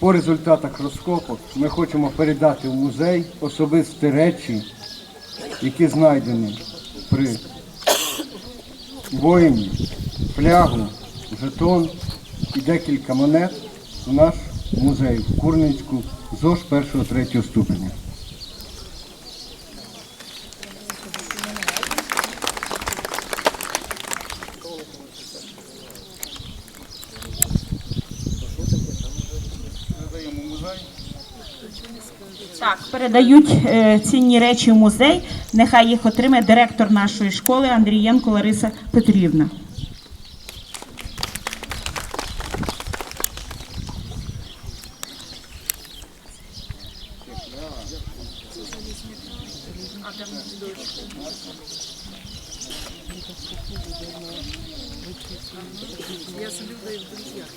по результатах розкопок ми хочемо передати в музей особисті речі, які знайдені при воїні, флягу, жетон і декілька монет в наш музей в Курницьку ЗОЖ передаємо музей. Так, передають е, цінні речі в музей. Нехай їх отримає директор нашої школи Андрієнко Лариса Петрівна. Я собі в друзях.